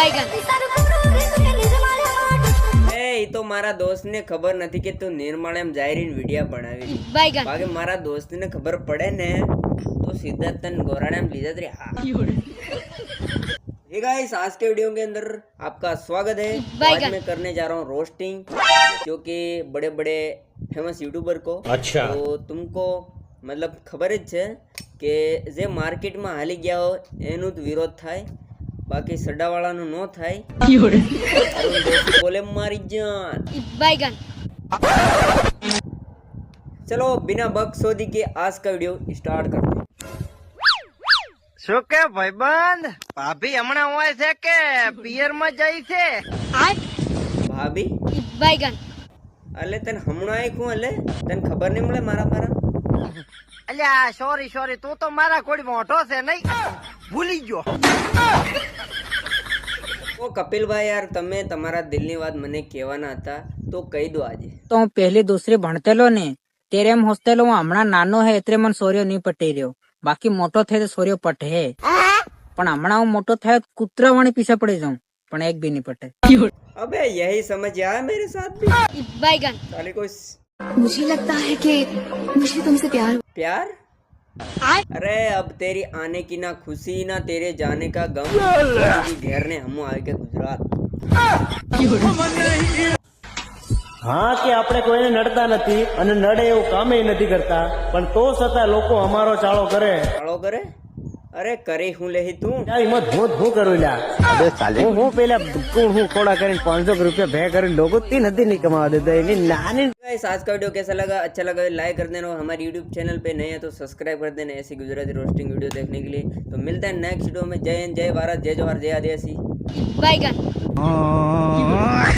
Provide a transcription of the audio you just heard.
बैगन એ ઈ તો મારા દોસ્તને ખબર નથી કે તું નિર્માણ એમ જાહેરીન વિડિયા બનાવી बैगन બાકી મારા દોસ્તને ખબર પડે ને तो सीधा तन गोराड़े में लीजा तेरे हाँ हे गाइस आज के वीडियो के अंदर आपका स्वागत है तो आज मैं करने जा रहा हूँ रोस्टिंग जो कि बड़े बड़े फेमस यूट्यूबर को अच्छा તો તુમકો મતલબ ખબર જ છે કે જે માર્કેટમાં હાલી ગયા હોય એનું જ વિરોધ થાય બાકી સડાવાળાનું ન થાય. બોલે મારી જાન. ચલો બિના બગ શોધી કે આજ કા વિડિયો સ્ટાર્ટ કરો શું કે ભાઈબંધ? ભાભી હમણાં હોય છે કે પિયરમાં જાય છે? ભાભી? બાયગન. અલે તને હમણાં આખું અલે? તને ખબર નહીં મળે મારા મારા? અલ્યા સોરી સોરી તું તો મારા કોડી મોટો છે નહીં? ભૂલી ગયો ઓ કપિલભાઈ યાર તમે તમારા દિલની વાત મને કહેવાના હતા તો કહી દો આજે તો હું પહેલી દૂસરી ભણતેલો ને ત્યારે એમ હોસ્ટેલો હું હમણાં નાનો હે એટલે મને સોર્યો નહીં પટી રહ્યો બાકી મોટો થાય તો સોર્યો પટે પણ હમણાં હું મોટો થયો તો કૂતરા વાણી પીછે પડી જાઉં પણ એક બી નહીં પટે अबे यही समझ आया मेरे साथ भी बैगन साले कोई मुझे लगता है कि मुझे तुमसे प्यार प्यार अरे अब तेरी आने की ना खुशी ना तेरे जाने का गम क्योंकि घर ने हम आए के गुजरात હા કે આપણે કોઈને નડતા નથી અને નડે એવું કામે નથી કરતા પણ તો છતાં લોકો અમારો ચાળો કરે કાળો કરે અરે કરી હું લેહી તું તારી મત હું જ હું કરું લ્યા હું હું પેલા કોણ હું ખોડા કરીને પાંચસો રૂપિયા ભે કરીને લોકો તી નથી નહીં કમાવા દેતા એની નાની गाइस आज का वीडियो कैसा लगा अच्छा लगा लाइक कर देना और हमारे यूट्यूब चैनल पे नए हैं तो सब्सक्राइब कर देना ऐसी गुजराती रोस्टिंग वीडियो देखने के लिए तो मिलते हैं नेक्स्ट वीडियो में जय हिंद जय भारत जय जवाहर जय आदिवासी बैगन હા